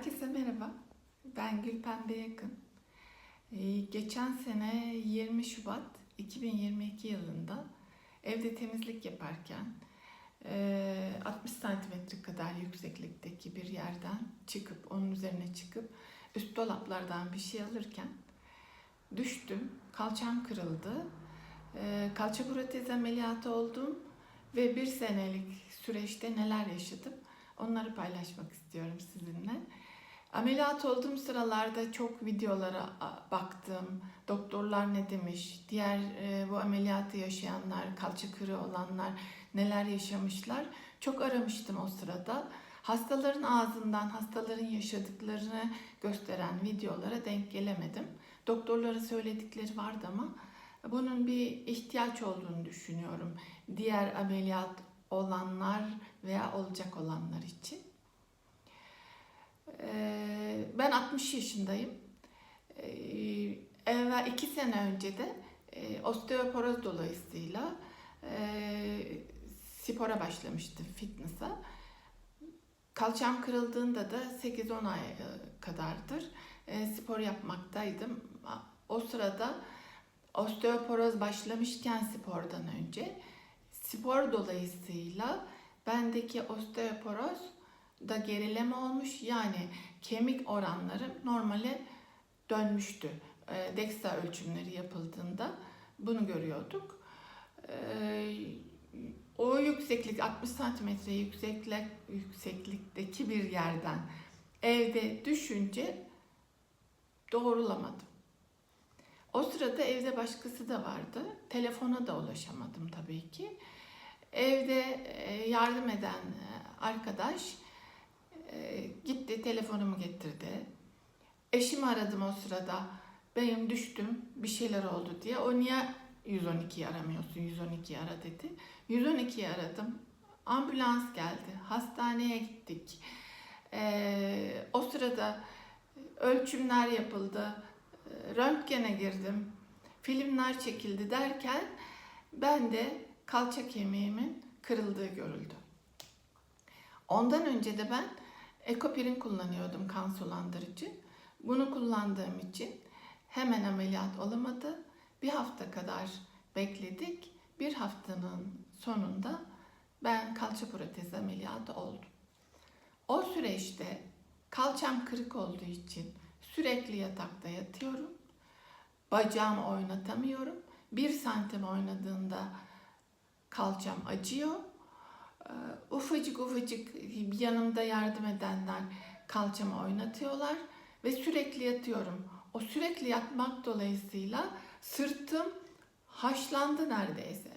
Herkese merhaba. Ben Gülpembe Yakın. Ee, geçen sene 20 Şubat 2022 yılında evde temizlik yaparken e, 60 santimetre kadar yükseklikteki bir yerden çıkıp onun üzerine çıkıp üst dolaplardan bir şey alırken düştüm. Kalçam kırıldı. E, kalça protez ameliyatı oldum ve bir senelik süreçte neler yaşadım onları paylaşmak istiyorum sizinle. Ameliyat olduğum sıralarda çok videolara baktım. Doktorlar ne demiş, diğer e, bu ameliyatı yaşayanlar, kalça kırığı olanlar neler yaşamışlar. Çok aramıştım o sırada. Hastaların ağzından hastaların yaşadıklarını gösteren videolara denk gelemedim. Doktorlara söyledikleri vardı ama bunun bir ihtiyaç olduğunu düşünüyorum. Diğer ameliyat olanlar veya olacak olanlar için. Ee, Ben 60 yaşındayım. Ee, Evvel iki sene önce de e, osteoporoz dolayısıyla e, spora başlamıştım fitness'a. Kalçam kırıldığında da 8-10 ay e, kadardır spor yapmaktaydım. O sırada osteoporoz başlamışken spordan önce spor dolayısıyla bendeki osteoporoz da gerileme olmuş. Yani kemik oranları normale dönmüştü. E, DEXA ölçümleri yapıldığında bunu görüyorduk. E, o yükseklik 60 santimetre yükseklik yükseklikteki bir yerden evde düşünce doğrulamadım. O sırada evde başkası da vardı. Telefona da ulaşamadım tabii ki. Evde e, yardım eden e, arkadaş e, gitti telefonumu getirdi. Eşimi aradım o sırada. Benim düştüm bir şeyler oldu diye. O niye 112'yi aramıyorsun 112'yi ara dedi. 112'yi aradım. Ambulans geldi. Hastaneye gittik. Ee, o sırada ölçümler yapıldı. Röntgene girdim. Filmler çekildi derken ben de kalça kemiğimin kırıldığı görüldü. Ondan önce de ben ekopirin kullanıyordum kan sulandırıcı. Bunu kullandığım için hemen ameliyat olamadı. Bir hafta kadar bekledik. Bir haftanın sonunda ben kalça protezi ameliyatı oldum. O süreçte kalçam kırık olduğu için sürekli yatakta yatıyorum. Bacağımı oynatamıyorum. Bir santim oynadığında kalçam acıyor. Ee, Ufacık ufacık yanımda yardım edenler kalçamı oynatıyorlar ve sürekli yatıyorum. O sürekli yatmak dolayısıyla sırtım haşlandı neredeyse.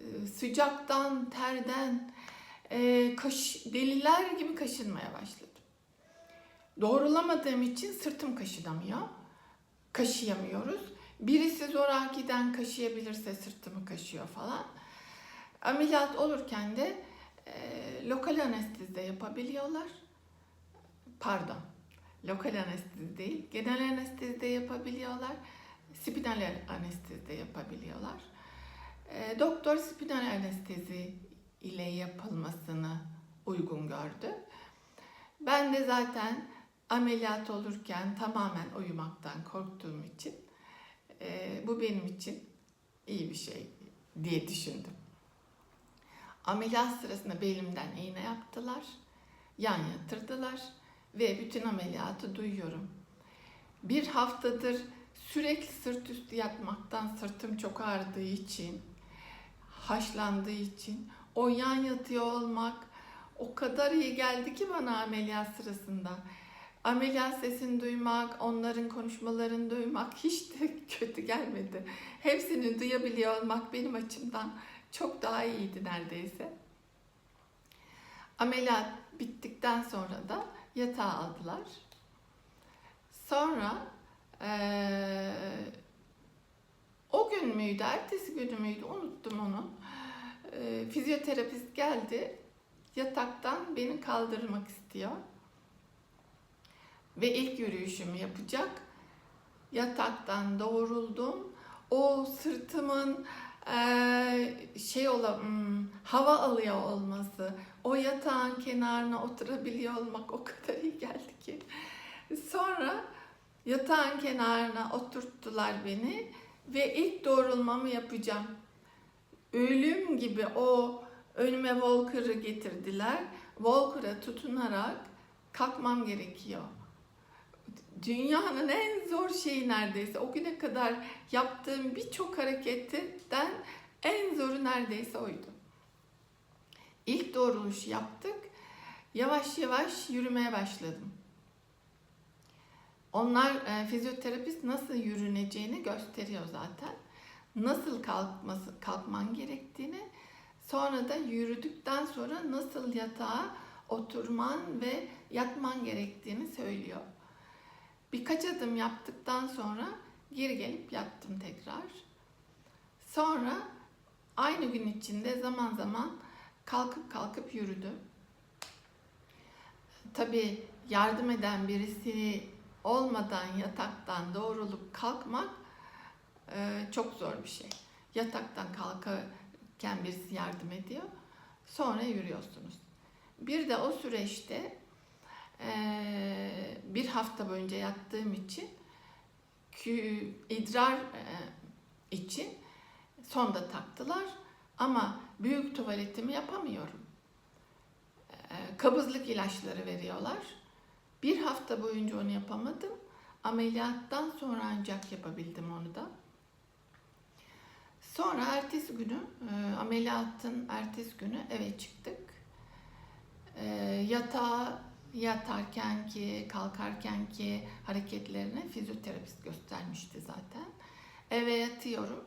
Ee, Sıcaktan, terden, e, kaş, deliler gibi kaşınmaya başladım. Doğrulamadığım için sırtım kaşınamıyor. Kaşıyamıyoruz. Birisi zorakiden kaşıyabilirse sırtımı kaşıyor falan. Ameliyat olurken de e, lokal anestezide yapabiliyorlar. Pardon. Lokal anestezi değil. Genel anestezide yapabiliyorlar. Spinal anestezide yapabiliyorlar. E, doktor spinal anestezi ile yapılmasını uygun gördü. Ben de zaten ameliyat olurken tamamen uyumaktan korktuğum için e, bu benim için iyi bir şey diye düşündüm. Ameliyat sırasında belimden iğne yaptılar, yan yatırdılar ve bütün ameliyatı duyuyorum. Bir haftadır sürekli sırt üstü yatmaktan sırtım çok ağrıdığı için, haşlandığı için o yan yatıyor olmak o kadar iyi geldi ki bana ameliyat sırasında. Ameliyat sesini duymak, onların konuşmalarını duymak hiç de kötü gelmedi. Hepsini duyabiliyor olmak benim açımdan çok daha iyiydi neredeyse. Ameliyat bittikten sonra da yatağa aldılar. Sonra eee, o gün müydü, ertesi günü müydü unuttum onu. Eee, fizyoterapist geldi, yataktan beni kaldırmak istiyor. Ve ilk yürüyüşümü yapacak. Yataktan doğruldum. O sırtımın şey ola, hmm, hava alıyor olması, O yatağın kenarına oturabiliyor olmak o kadar iyi geldi ki. Sonra yatağın kenarına oturttular beni ve ilk doğrulmamı yapacağım. Ölüm gibi o önüme Walker'ı getirdiler. Walker'a tutunarak kalkmam gerekiyor. Dünyanın en zor şeyi neredeyse. O güne kadar yaptığım birçok hareketten en zoru neredeyse oydu. İlk doğruluş yaptık. Yavaş yavaş yürümeye başladım. Onlar e, fizyoterapist nasıl yürüneceğini gösteriyor zaten. Nasıl kalkması, kalkman gerektiğini, sonra da yürüdükten sonra nasıl yatağa oturman ve yatman gerektiğini söylüyor. Birkaç adım yaptıktan sonra geri gelip yattım tekrar. Sonra aynı gün içinde zaman zaman kalkıp kalkıp yürüdüm. Tabii yardım eden birisi olmadan yataktan doğrulup kalkmak e, çok zor bir şey. Yataktan kalkarken birisi yardım ediyor. Sonra yürüyorsunuz. Bir de o süreçte bir hafta boyunca yattığım için idrar e, için sonda taktılar ama büyük tuvaletimi yapamıyorum. E, kabızlık ilaçları veriyorlar. Bir hafta boyunca onu yapamadım. Ameliyattan sonra ancak yapabildim onu da. Sonra ertesi günü, e, ameliyatın ertesi günü eve çıktık. E, yatağa yatarken ki, kalkarken ki hareketlerini fizyoterapist göstermişti zaten. Eve yatıyorum.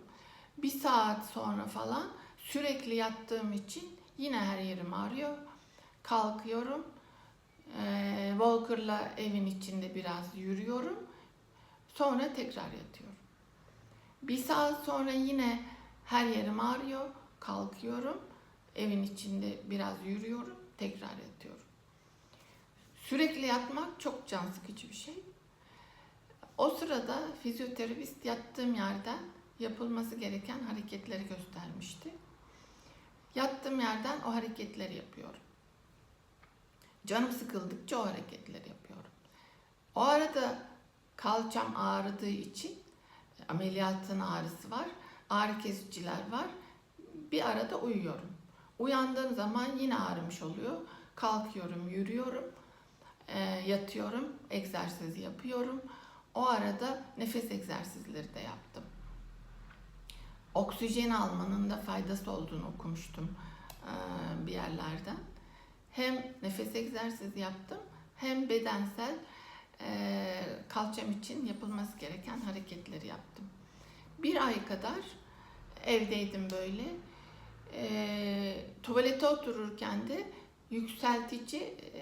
Bir saat sonra falan sürekli yattığım için yine her yerim ağrıyor. Kalkıyorum. Ee, Walker'la evin içinde biraz yürüyorum. Sonra tekrar yatıyorum. Bir saat sonra yine her yerim ağrıyor. Kalkıyorum. Evin içinde biraz yürüyorum. Tekrar yatıyorum. Sürekli yatmak çok can sıkıcı bir şey. O sırada fizyoterapist yattığım yerden yapılması gereken hareketleri göstermişti. Yattığım yerden o hareketleri yapıyorum. Canım sıkıldıkça o hareketleri yapıyorum. O arada kalçam ağrıdığı için ameliyatın ağrısı var. Ağrı kesiciler var. Bir arada uyuyorum. Uyandığım zaman yine ağrımış oluyor. Kalkıyorum, yürüyorum, yatıyorum, egzersiz yapıyorum. O arada nefes egzersizleri de yaptım. Oksijen almanın da faydası olduğunu okumuştum e, bir yerlerden. Hem nefes egzersizi yaptım hem bedensel e, kalçam için yapılması gereken hareketleri yaptım. Bir ay kadar evdeydim böyle. E, tuvalete otururken de yükseltici e,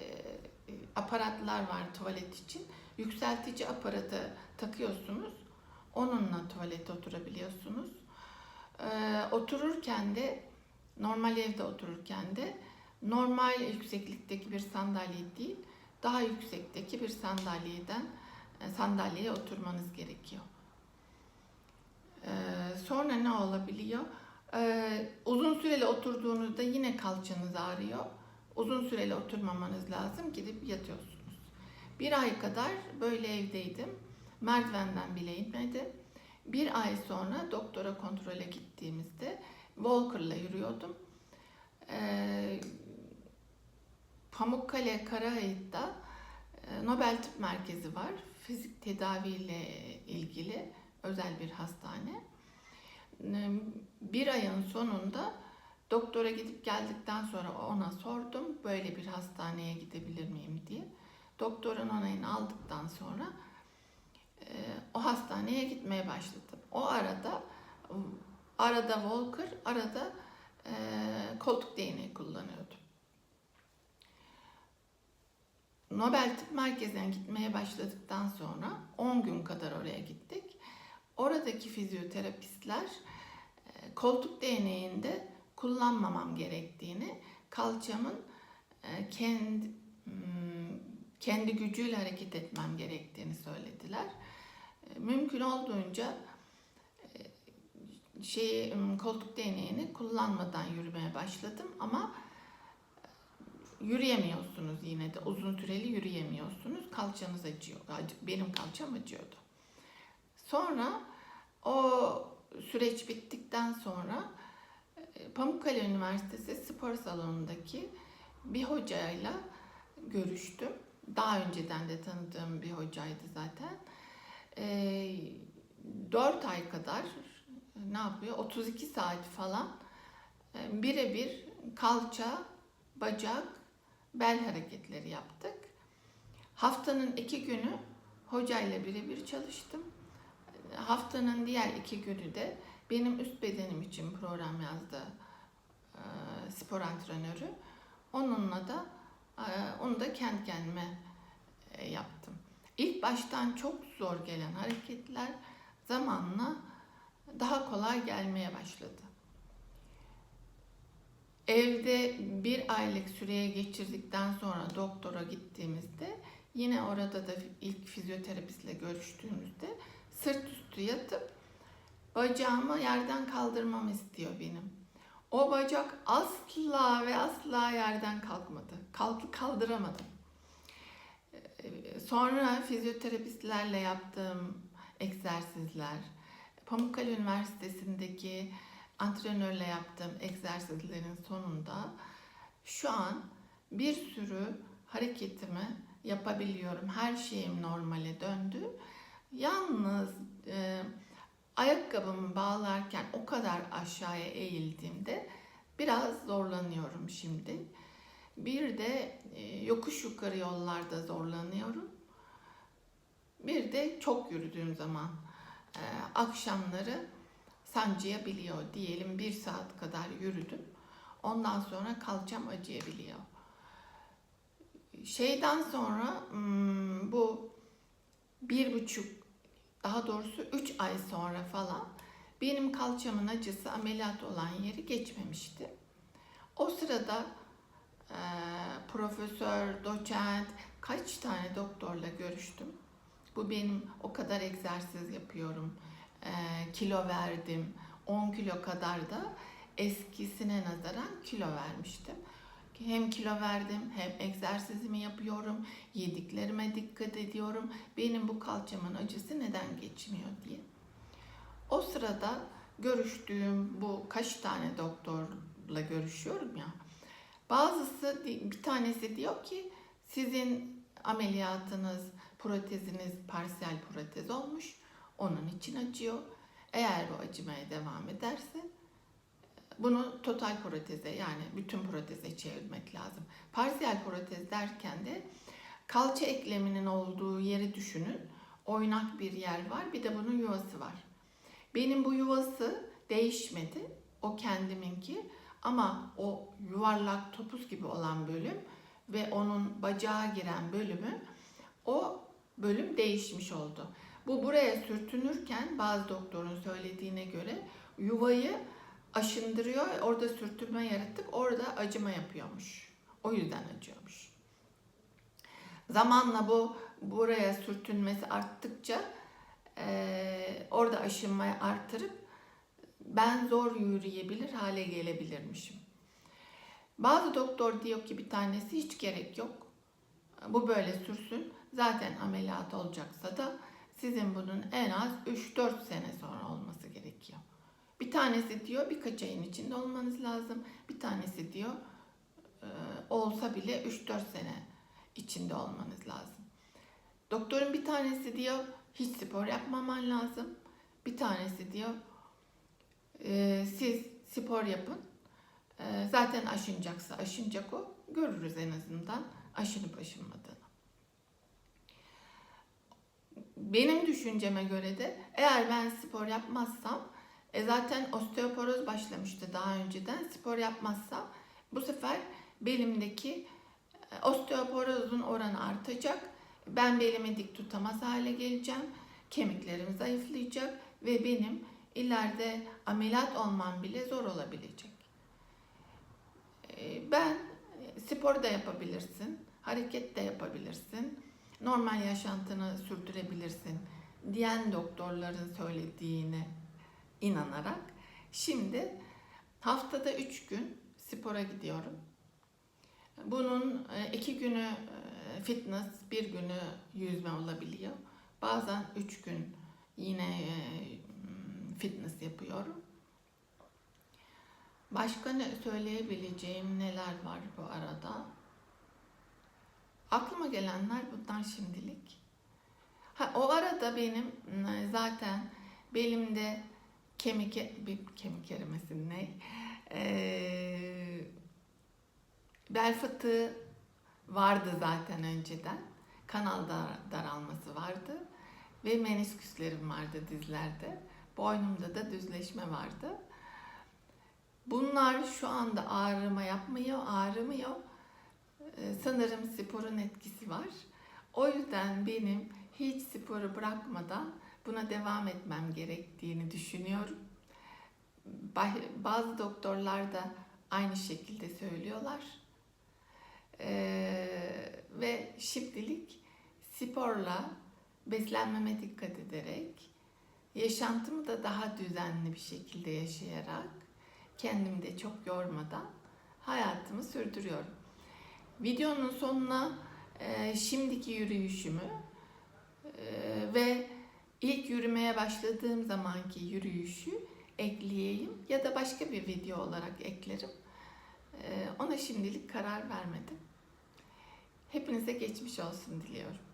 aparatlar var tuvalet için. Yükseltici aparatı takıyorsunuz. Onunla tuvalete oturabiliyorsunuz. E, otururken de normal evde otururken de normal yükseklikteki bir sandalye değil, daha yüksekteki bir sandalyeden e, sandalyeye oturmanız gerekiyor. Ee, sonra ne olabiliyor? Ee, uzun süreli oturduğunuzda yine kalçanız ağrıyor. Uzun süreli oturmamanız lazım. Gidip yatıyorsunuz. Bir ay kadar böyle evdeydim. Merdivenden bile inmedim. Bir ay sonra doktora kontrole gittiğimizde Walker'la yürüyordum. Ee, Pamukkale Karahayıt'ta e, Nobel Tıp Merkezi var. Fizik tedavi ile ilgili özel bir hastane. Bir ayın sonunda doktora gidip geldikten sonra ona sordum böyle bir hastaneye gidebilir miyim diye. Doktorun onayını aldıktan sonra e, o hastaneye gitmeye başladım. O arada arada Walker, arada koltuk değneği kullanıyordum. Nobel Tıp Merkezi'ne gitmeye başladıktan sonra 10 gün kadar oraya gittik. Oradaki fizyoterapistler e, koltuk değneğinde kullanmamam gerektiğini, kalçamın e, kendi hmm, kendi gücüyle hareket etmem gerektiğini söylediler. E, mümkün olduğunca şey koltuk değneğini kullanmadan yürümeye başladım ama yürüyemiyorsunuz yine de uzun süreli yürüyemiyorsunuz. Kalçanız acıyor. Ac- Benim kalçam acıyordu. Sonra o süreç bittikten sonra e, Pamukkale Üniversitesi spor salonundaki bir hocayla görüştüm. Daha önceden de tanıdığım bir hocaydı zaten. E, 4 ay kadar ne yapıyor? 32 saat falan e, birebir kalça, bacak, bel hareketleri yaptık. Haftanın iki günü hocayla birebir çalıştım. Haftanın diğer iki günü de benim üst bedenim için program yazdı e, spor antrenörü. Onunla da e, onu da kendi kendime e, yaptım. İlk baştan çok zor gelen hareketler zamanla daha kolay gelmeye başladı. Evde bir aylık süreye geçirdikten sonra doktora gittiğimizde yine orada da ilk fizyoterapistle görüştüğümüzde sırt üstü yatıp bacağımı yerden kaldırmamı istiyor benim. O bacak asla ve asla yerden kalkmadı. Kalk, kaldıramadım. Ee, Sonra fizyoterapistlerle yaptığım egzersizler, Pamukkale Üniversitesi'ndeki antrenörle yaptığım egzersizlerin sonunda şu an bir sürü hareketimi yapabiliyorum. Her şeyim normale döndü. Yalnız e, ayakkabımı bağlarken o kadar aşağıya eğildiğimde biraz zorlanıyorum şimdi. Bir de e, yokuş yukarı yollarda zorlanıyorum. Bir de çok yürüdüğüm zaman e, akşamları sancıyabiliyor. Diyelim bir saat kadar yürüdüm. Ondan sonra kalçam acıyabiliyor. Şeyden sonra hmm, bu bir buçuk daha doğrusu üç ay sonra falan benim kalçamın acısı ameliyat olan yeri geçmemişti. O sırada e, profesör, doçent, kaç tane doktorla görüştüm. Bu benim o kadar egzersiz yapıyorum, e, kilo verdim, 10 kilo kadar da eskisine nazaran kilo vermiştim. Hem kilo verdim hem egzersizimi yapıyorum, yediklerime dikkat ediyorum. Benim bu kalçamın acısı neden geçmiyor diye. O sırada görüştüğüm bu kaç tane doktorla görüşüyorum ya. Bazısı bir tanesi diyor ki sizin ameliyatınız, proteziniz parsiyel protez olmuş. Onun için acıyor. Eğer bu acımaya devam ederse bunu total proteze yani bütün proteze çevirmek lazım. Parsiyel protez derken de kalça ekleminin olduğu yeri düşünün. Oynak bir yer var. Bir de bunun yuvası var. Benim bu yuvası değişmedi. O kendiminki. Ama o yuvarlak topuz gibi olan bölüm ve onun bacağa giren bölümü o bölüm değişmiş oldu. Bu buraya sürtünürken bazı doktorun söylediğine göre yuvayı aşındırıyor, orada sürtünme yaratıp orada acıma yapıyormuş. O yüzden acıyormuş. Zamanla bu buraya sürtünmesi arttıkça e, orada aşınmayı artırıp ben zor yürüyebilir hale gelebilirmişim. Bazı doktor diyor ki bir tanesi hiç gerek yok. Bu böyle sürsün. Zaten ameliyat olacaksa da sizin bunun en az 3-4 sene sonra olması. Bir tanesi diyor birkaç ayın içinde olmanız lazım. Bir tanesi diyor e, olsa bile 3-4 sene içinde olmanız lazım. Doktorun bir tanesi diyor hiç spor yapmaman lazım. Bir tanesi diyor e, siz spor yapın. E, zaten aşınacaksa aşınacak o. Görürüz en azından aşınıp aşınmadığını. Benim düşünceme göre de eğer ben spor yapmazsam e zaten osteoporoz başlamıştı daha önceden. Spor yapmazsam bu sefer belimdeki e, osteoporozun oranı artacak. Ben belimi dik tutamaz hale geleceğim. Kemiklerim zayıflayacak ve benim ileride ameliyat olmam bile zor olabilecek. E, Ben e, spor da yapabilirsin, hareket de yapabilirsin, normal yaşantını sürdürebilirsin diyen doktorların söylediğine inanarak şimdi haftada 3 gün spora gidiyorum. Bunun e, iki günü e, fitness, bir günü yüzme olabiliyor. Bazen üç gün yine e, fitness yapıyorum. Başka ne söyleyebileceğim neler var bu arada? Aklıma gelenler bunlar şimdilik. Ha, o arada benim zaten belimde kemik bir kemik erimesi ne? Ee, bel fıtığı vardı zaten önceden. Kanal dar- daralması vardı ve menisküslerim vardı dizlerde. Boynumda da düzleşme vardı. Bunlar şu anda ağrıma yapmıyor, ağrımıyor. Ee, sanırım sporun etkisi var. O yüzden benim hiç sporu bırakmadan buna devam etmem gerektiğini düşünüyorum. Ba- Bazı doktorlar da aynı şekilde söylüyorlar. Ee, ve şimdilik sporla, beslenmeme dikkat ederek, yaşantımı da daha düzenli bir şekilde yaşayarak, kendimi de çok yormadan hayatımı sürdürüyorum. Videonun sonuna e, şimdiki yürüyüşümü e, ve ilk yürümeye başladığım zamanki yürüyüşü ekleyeyim ya da başka bir video olarak eklerim. E, ona şimdilik karar vermedim. Hepinize geçmiş olsun diliyorum.